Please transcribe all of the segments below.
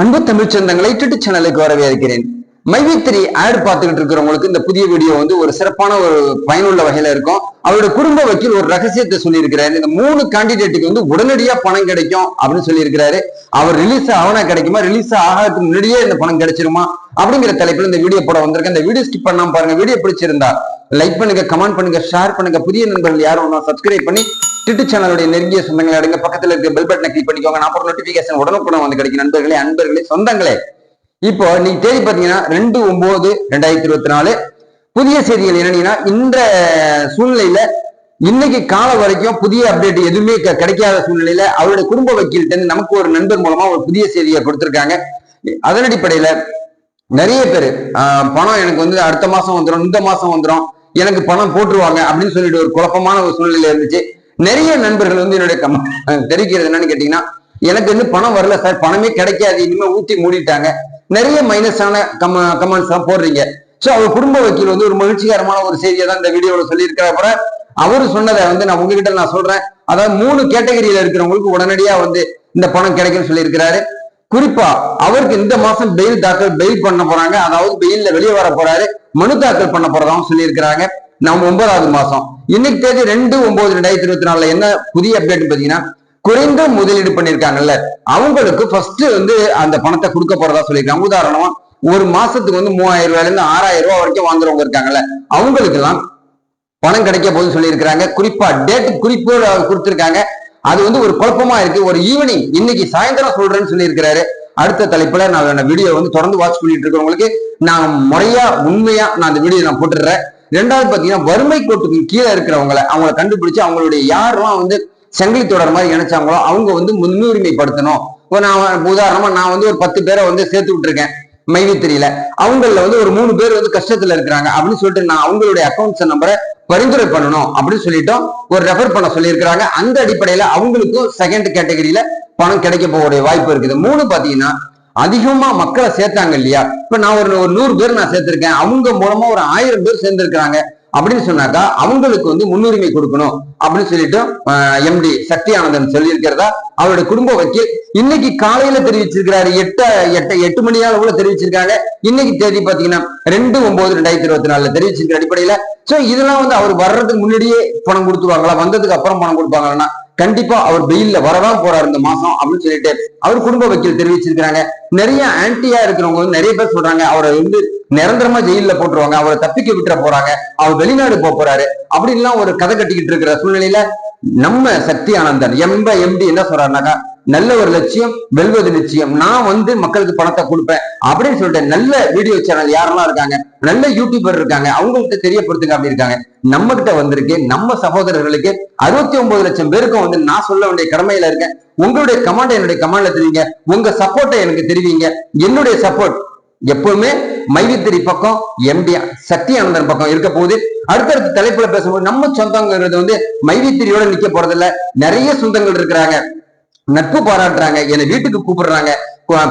அன்பு தமிழ் சொந்தங்களை யூடியூப் சேனலுக்கு வரவேற்கிறேன். மைவித்திரி ஆட் பார்த்துக்கிட்டு இருக்கிறவங்களுக்கு இந்த புதிய வீடியோ வந்து ஒரு சிறப்பான ஒரு பயனுள்ள வகையில இருக்கும். அவரோட குடும்ப வக்கீல் ஒரு ரகசியத்தை சொல்லியிருக்கிறாரு. இந்த மூணு கேண்டிடேட்டுக்கு வந்து உடனடியா பணம் கிடைக்கும் அப்படின்னு சொல்லியிருக்கிறாரு. அவர் ரிலீஸ் ஆகனா கிடைக்குமா? ரிலீஸ் ஆகிறதுக்கு முன்னாடியே இந்த பணம் கிடைச்சிருமா? அப்படிங்கிற தலைப்பில் இந்த வீடியோ போட வந்திருக்கேன் இந்த வீடியோ ஸ்கிப் பண்ணாம பாருங்க. வீடியோ பிடிச்சிருந்தா லைக் பண்ணுங்க கமெண்ட் பண்ணுங்க ஷேர் பண்ணுங்க. புதிய நண்பர்கள் யாரும் சப்ஸ்கிரைப் பண்ணி டிட்டு சேனலுடைய நெருங்கிய சொந்தங்களை அடங்க. பக்கத்தில் இருக்க பெல் பட்டனை கிளிக் பண்ணிக்கோங்க. நான் போற நோட்டிபிகேஷன் உடனுக்குடன் வந்து கிடைக்கும். நண்பர்களே அன்பர்களே சொந்தங்களே. இப்போ நீங்க தேதி பாத்தீங்கன்னா ரெண்டு ஒன்பது ரெண்டாயிரத்தி இருபத்தி நாலு புதிய செய்திகள் என்னன்னா இந்த சூழ்நிலையில இன்னைக்கு காலம் வரைக்கும் புதிய அப்டேட் எதுவுமே க- கிடைக்காத சூழ்நிலையில அவருடைய குடும்ப வக்கீல்கிட்ட நமக்கு ஒரு நண்பர் மூலமா ஒரு புதிய செய்தியை கொடுத்திருக்காங்க. அதன் அடிப்படையில நிறைய பேர் பணம் எனக்கு வந்து அடுத்த மாசம் வந்துடும் இந்த மாசம் வந்துடும் எனக்கு பணம் போட்டுருவாங்க. அப்படின்னு சொல்லிட்டு ஒரு குழப்பமான ஒரு சூழ்நிலை இருந்துச்சு. நிறைய நண்பர்கள் வந்து என்னுடைய கம தெரிவிக்கிறது என்னன்னு கேட்டீங்கன்னா எனக்கு வந்து பணம் வரல சார் பணமே கிடைக்காது. இனிமே ஊத்தி மூடிட்டாங்க. நிறைய மைனஸான கம கமெண்ட்ஸ் தான் போடுறீங்க. சோ அவர் குடும்ப வக்கீல் வந்து ஒரு மகிழ்ச்சிகரமான ஒரு செய்தியை தான் இந்த வீடியோல சொல்லியிருக்கிற போற அவர் சொன்னதை வந்து நான் உங்ககிட்ட நான் சொல்றேன். அதாவது மூணு கேட்டகரியில இருக்கிறவங்களுக்கு உடனடியா வந்து இந்த பணம் கிடைக்கும்னு சொல்லியிருக்கிறாரு. குறிப்பா அவருக்கு இந்த மாசம் பெயில் தாக்கல் பெயில் பண்ண போறாங்க. அதாவது பெயில்ல வெளியே வர போறாரு மனு தாக்கல் பண்ண போறதாவும் சொல்லியிருக்கிறாங்க. நம்ம ஒன்பதாவது மாசம். இன்னைக்கு தேதி ரெண்டு ஒன்பது ரெண்டாயிரத்தி இருபத்தி நாலுல என்ன புதிய அப்டேட் பாத்தீங்கன்னா குறைந்த முதலீடு பண்ணிருக்காங்கல்ல அவங்களுக்கு ஃபர்ஸ்ட் வந்து அந்த பணத்தை கொடுக்க போறதா சொல்லியிருக்காங்க. உதாரணமா ஒரு மாசத்துக்கு வந்து மூவாயிரம் ரூபாயில இருந்து ஆறாயிரம் ரூபாய் வரைக்கும் வாங்குறவங்க இருக்காங்கல்ல. அவங்களுக்கு எல்லாம் பணம் கிடைக்க போகுதுன்னு சொல்லியிருக்கிறாங்க. குறிப்பா டேட் குறிப்போடு கொடுத்திருக்காங்க. அது வந்து ஒரு குழப்பமா இருக்கு. ஒரு ஈவினிங் இன்னைக்கு சாயந்தரம் சொல்றேன்னு சொல்லியிருக்கிறாரு. அடுத்த தலைப்புல நான் வீடியோ வந்து தொடர்ந்து வாட்ச் பண்ணிட்டு இருக்கிறவங்களுக்கு நான் முறையா உண்மையா நான் அந்த வீடியோ நான் போட்டுடுறேன். ரெண்டாவது பாத்தீங்கன்னா வறுமை கோட்டுக்கு கீழே இருக்கிறவங்கள அவங்கள கண்டுபிடிச்சு அவங்களுடைய யாரெல்லாம் வந்து சங்கிலி தொடர் மாதிரி இணைச்சாங்களோ அவங்க வந்து முன்னுரிமைப்படுத்தணும். இப்போ நான் உதாரணமா நான் வந்து ஒரு பத்து பேரை வந்து சேர்த்து விட்டுருக்கேன் மைவித்திரியில. அவங்கள வந்து ஒரு மூணு பேர் வந்து கஷ்டத்துல இருக்கிறாங்க அப்படின்னு சொல்லிட்டு நான் அவங்களுடைய அக்கௌண்ட்ஸ் நம்பரை பரிந்துரை பண்ணணும் அப்படின்னு சொல்லிட்டோம். ஒரு ரெஃபர் பண்ண சொல்லியிருக்கிறாங்க. அந்த அடிப்படையில அவங்களுக்கும் செகண்ட் கேட்டகரியில பணம் கிடைக்க போகக்கூடிய வாய்ப்பு இருக்குது. மூணு பாத்தீங்கன்னா அதிகமா மக்களை சேர்த்தாங்க இல்லையா? இப்ப நான் ஒரு ஒரு நூறு பேர் நான் சேர்த்திருக்கேன். அவங்க மூலமா ஒரு ஆயிரம் பேர் சேர்ந்திருக்கிறாங்க. அப்படின்னு சொன்னாக்கா அவங்களுக்கு வந்து முன்னுரிமை கொடுக்கணும் அப்படின்னு சொல்லிட்டு எம்டி சக்தி ஆனந்தன் சொல்லியிருக்கிறதா? அவருடைய குடும்ப வக்கீல் இன்னைக்கு காலையில தெரிவிச்சிருக்கிறாரு. எட்டு எட்டு எட்டு மணி கூட தெரிவிச்சிருக்காங்க. இன்னைக்கு தேதி பாத்தீங்கன்னா ரெண்டு ஒன்பது ரெண்டாயிரத்தி இருபத்தி நாலுல தெரிவிச்சிருக்கிற அடிப்படையில. சோ இதெல்லாம் வந்து அவர் வர்றதுக்கு முன்னாடியே பணம் கொடுத்துருவாங்களா? வந்ததுக்கு அப்புறம் பணம் கொடுப்பாங்கன்னா கண்டிப்பா அவர் வெயில்ல வரதான் போறாரு இந்த மாசம் அப்படின்னு சொல்லிட்டு அவர் குடும்ப வக்கீல் தெரிவிச்சிருக்கிறாங்க. நிறைய ஆன்டியா இருக்கிறவங்க வந்து நிறைய பேர் சொல்றாங்க அவரை வந்து நிரந்தரமா ஜெயில போட்டுருவாங்க அவரை தப்பிக்க விட்டுற போறாங்க அவர் வெளிநாடு போக போறாரு அப்படின்லாம் ஒரு கதை கட்டிக்கிட்டு இருக்கிற சூழ்நிலையில நம்ம சக்தி ஆனந்தன் எம்ப எம்டி என்ன சொல்றாருனாக்கா நல்ல ஒரு லட்சியம் வெல்வது நிச்சயம். நான் வந்து மக்களுக்கு பணத்தை கொடுப்பேன் அப்படின்னு சொல்லிட்டு நல்ல வீடியோ சேனல் யாரெல்லாம் இருக்காங்க? நல்ல யூடியூபர் இருக்காங்க. அவங்களுக்கு தெரியப்படுத்துங்க அப்படி இருக்காங்க. நம்ம கிட்ட வந்திருக்கு. நம்ம சகோதரர்களுக்கு அறுபத்தி ஒன்பது லட்சம் பேருக்கும் வந்து நான் சொல்ல வேண்டிய கடமையில இருக்கேன். உங்களுடைய கமாண்டை என்னுடைய கமாண்ட்ல தெரியுங்க உங்க சப்போர்ட்டை எனக்கு தெரிவிங்க. என்னுடைய சப்போர்ட் எப்பவுமே மைவித்திரி பக்கம் எம்டி சக்தியானந்தன் பக்கம் இருக்க போகுது. அடுத்தடுத்த தலைப்புல பேசும்போது நம்ம சொந்தங்கிறது வந்து மைவித்திரியோட நிக்க போறதில்ல. நிறைய சொந்தங்கள் இருக்கிறாங்க. நட்பு பாராட்டுறாங்க என்னை வீட்டுக்கு கூப்பிடுறாங்க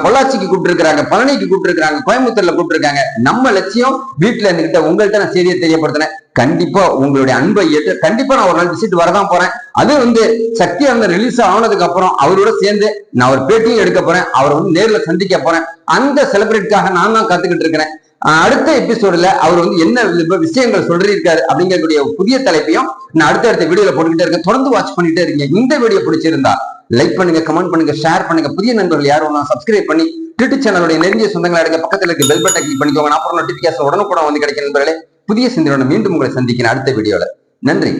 பொள்ளாச்சிக்கு கூப்பிட்டுருக்காங்க பழனிக்கு கூப்பிட்டுருக்காங்க கோயம்புத்தூர்ல கூப்பிட்டுருக்காங்க. நம்ம லட்சியம் வீட்டுல இருந்துகிட்ட உங்கள்கிட்ட நான் செய்தியை தெரியப்படுத்தினேன் கண்டிப்பா உங்களுடைய அன்பை ஏற்று கண்டிப்பா நான் ஒரு நாள் விசிட் வரதான் போறேன். அது வந்து சக்தி அந்த ரிலீஸ் ஆனதுக்கு அப்புறம் அவரோட சேர்ந்து நான் ஒரு பேட்டியும் எடுக்க போறேன். அவரை வந்து நேர்ல சந்திக்க போறேன். அந்த செலிபிரேட்காக நான் தான் காத்துக்கிட்டு இருக்கிறேன். ஆஹ் அடுத்த எபிசோட்ல அவர் வந்து என்ன விஷயங்கள் சொல்றிருக்காரு அப்படிங்கக்கூடிய புதிய தலைப்பையும் நான் அடுத்த அடுத்த வீடியோல போட்டுக்கிட்டே இருக்கேன். தொடர்ந்து வாட்ச் பண்ணிட்டே இருக்கீங்க. இந்த வீடியோ பிடிச்சிருந்தா லைக் பண்ணுங்க கமெண்ட் பண்ணுங்க ஷேர் பண்ணுங்க. புதிய நண்பர்கள் யாரும் சப்ஸ்கிரைப் பண்ணி யூடியூப் சேனலுடைய நெருங்கிய சொந்தங்களை இருக்க பக்கத்துல இருக்க பெல் பட்டன் கிளிக் பண்ணிக்கோங்க. நான் அப்புறம் நோட்டிபிகேஷன் உடனுக்குடன் வந்து கிடைக்கும் நண்பர்களே புதிய சிந்தனை மீண்டும் உங்களை சந்திக்கிறேன் அடுத்த வீடியோல நன்றி.